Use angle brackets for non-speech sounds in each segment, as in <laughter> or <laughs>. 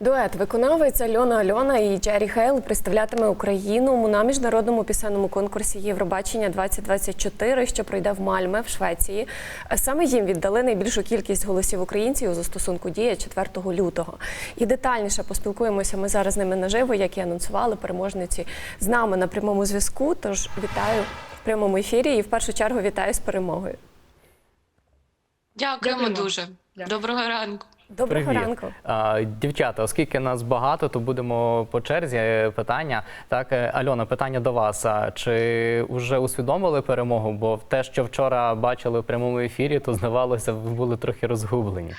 Дует виконавець Альона Альона і Джері Хейл представлятиме Україну на міжнародному пісенному конкурсі Євробачення 2024, що пройде в Мальме в Швеції. Саме їм віддали найбільшу кількість голосів українців у застосунку дія 4 лютого. І детальніше поспілкуємося ми зараз з ними наживо, як і анонсували переможниці з нами на прямому зв'язку. Тож вітаю в прямому ефірі і в першу чергу вітаю з перемогою. Дякуємо, Дякуємо. дуже. Дякую. Доброго ранку. Доброго Привіт. ранку. А, Дівчата, оскільки нас багато, то будемо по черзі е, питання. Так, е, Альона, питання до вас. Чи вже усвідомили перемогу? Бо те, що вчора бачили в прямому ефірі, то здавалося, ви були трохи розгублені.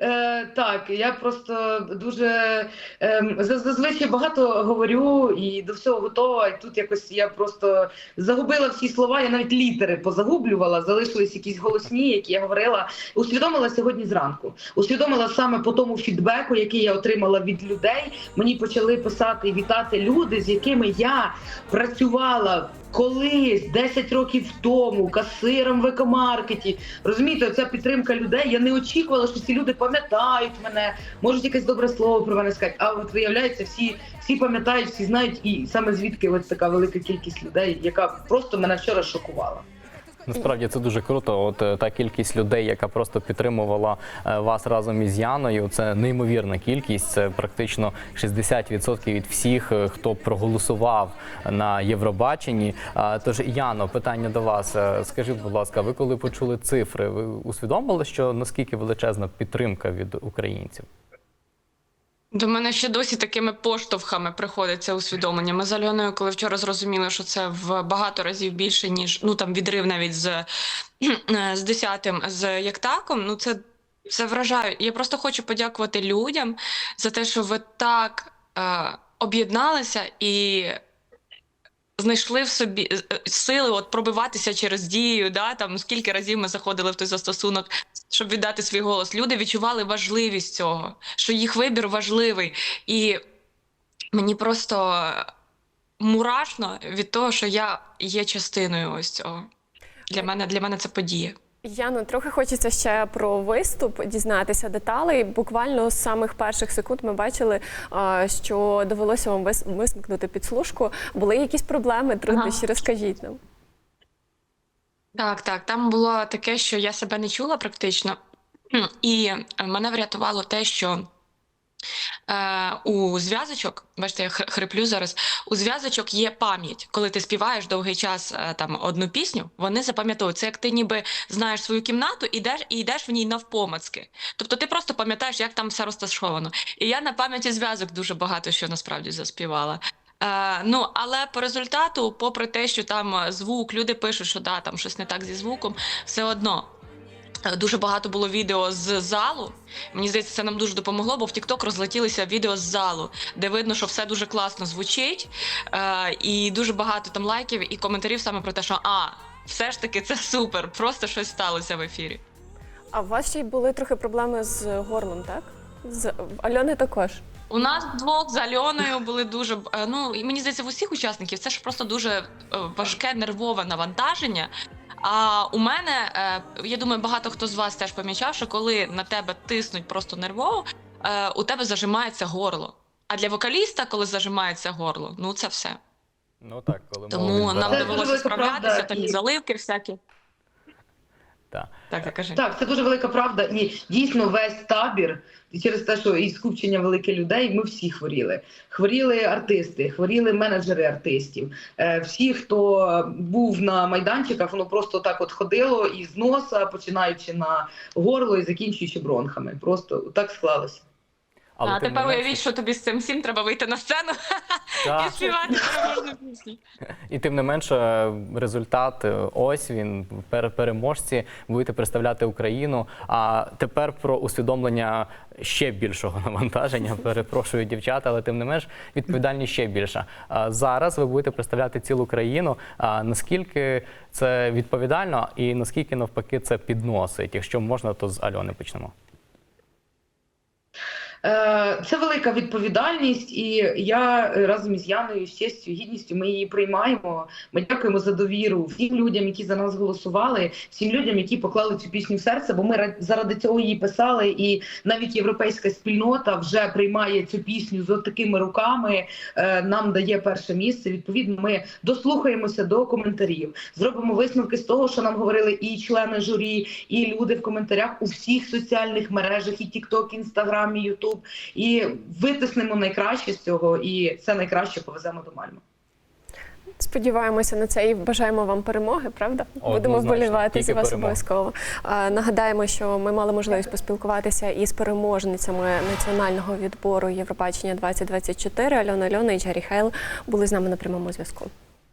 Е, так, я просто дуже е, зазвичай багато говорю і до всього готова. І тут якось я просто загубила всі слова. Я навіть літери позагублювала, залишились якісь голосні, які я говорила. Усвідомила сьогодні зранку. Усвідомила саме по тому фідбеку, який я отримала від людей. Мені почали писати і вітати люди, з якими я працювала. Колись 10 років тому касиром в екомаркеті. Розумієте, ця підтримка людей. Я не очікувала, що ці люди пам'ятають мене, можуть якесь добре слово про мене сказати. А от виявляється, всі, всі пам'ятають, всі знають, і саме звідки ось така велика кількість людей, яка просто мене вчора шокувала. Насправді це дуже круто. От е, та кількість людей, яка просто підтримувала е, вас разом із Яною, це неймовірна кількість. Це практично 60% від всіх, е, хто проголосував на Євробаченні. Тож, Яно, питання до вас. Скажіть, будь ласка, ви коли почули цифри, ви усвідомили, що наскільки величезна підтримка від українців? До мене ще досі такими поштовхами приходиться усвідомлення. Ми з Альоною, коли вчора зрозуміли, що це в багато разів більше, ніж ну там відрив навіть з, <clears throat> з десятим з Яктаком. Ну це, це вражає. Я просто хочу подякувати людям за те, що ви так е, об'єдналися і. Знайшли в собі е, е, сили от пробиватися через дію. Да, там скільки разів ми заходили в той застосунок, щоб віддати свій голос. Люди відчували важливість цього, що їх вибір важливий. І мені просто мурашно від того, що я є частиною ось цього. Для мене, для мене це подія. Яно, трохи хочеться ще про виступ дізнатися деталей. Буквально з самих перших секунд ми бачили, що довелося вам висмикнути підслужку. Були якісь проблеми, труднощі? Розкажіть нам. Так, так. Там було таке, що я себе не чула практично, і мене врятувало те, що у зв'язочок, бачите, я хриплю зараз. У зв'язочок є пам'ять. Коли ти співаєш довгий час е, там одну пісню, вони запам'ятовують. Це як ти ніби знаєш свою кімнату і йдеш, і йдеш в ній навпомацки. Тобто ти просто пам'ятаєш, як там все розташовано. І я на пам'яті зв'язок дуже багато що насправді заспівала. Е, ну, але по результату, попри те, що там е, звук, люди пишуть, що да, там щось не так зі звуком, все одно. Е, Дуже багато було відео з залу. Мені здається, це нам дуже допомогло, бо в TikTok розлетілися відео з залу, де видно, що все дуже класно звучить, е, і дуже багато там лайків і коментарів саме про те, що а, все ж таки це супер, просто щось сталося в ефірі. А у вас ще й були трохи проблеми з горлом, так? З Альони також. У нас двох з Альоною були дуже е, ну і мені здається, в усіх учасників це ж просто дуже важке нервове навантаження. А у мене е, я думаю, багато хто з вас теж помічав, що коли на тебе тиснуть просто нервово, е, у тебе зажимається горло. А для вокаліста, коли зажимається горло, ну це все. Ну так, коли Тому нам довелося справлятися, там і- заливки всякі. Так. Так, кажи. Так, це дуже велика правда. І дійсно весь табір і через те, що і скупчення великих людей, ми всі хворіли. Хворіли артисти, хворіли менеджери артистів. Е, Всі, хто був на майданчиках, воно просто так от ходило із носа, починаючи на горло і закінчуючи бронхами. Просто так склалося. Але а тепер не менше- уявіть, що тобі з цим всім треба вийти на сцену <laughs> і співати <laughs> переможну пісню. І тим не менше, результат е, ось він пер- переможці. Будете представляти Україну. А тепер про усвідомлення ще більшого <laughs> навантаження. Перепрошую, дівчата, але тим не менш відповідальність ще більша. А зараз ви будете представляти цілу країну. А наскільки це відповідально, і наскільки навпаки це підносить? Якщо можна, то з Альони почнемо. Е, Це велика відповідальність, і я е, разом із Яною з честю, гідністю ми її приймаємо. Ми дякуємо за довіру всім людям, які за нас голосували, всім людям, які поклали цю пісню в серце. Бо ми ра- заради цього її писали, і навіть європейська спільнота вже приймає цю пісню з такими руками. е, Нам дає перше місце. Відповідно, ми дослухаємося до коментарів, зробимо висновки з того, що нам говорили і члени журі, і люди в коментарях у всіх соціальних мережах, і TikTok, Instagram, і YouTube, і витиснемо найкраще з цього, і це найкраще повеземо до Мальми. Сподіваємося на це і бажаємо вам перемоги, правда? Будемо Однозначно, вболівати за вас обов'язково. Нагадаємо, що ми мали можливість поспілкуватися із переможницями національного відбору Євробачення 2024. Альона Альона і Джері Хейл були з нами на прямому зв'язку.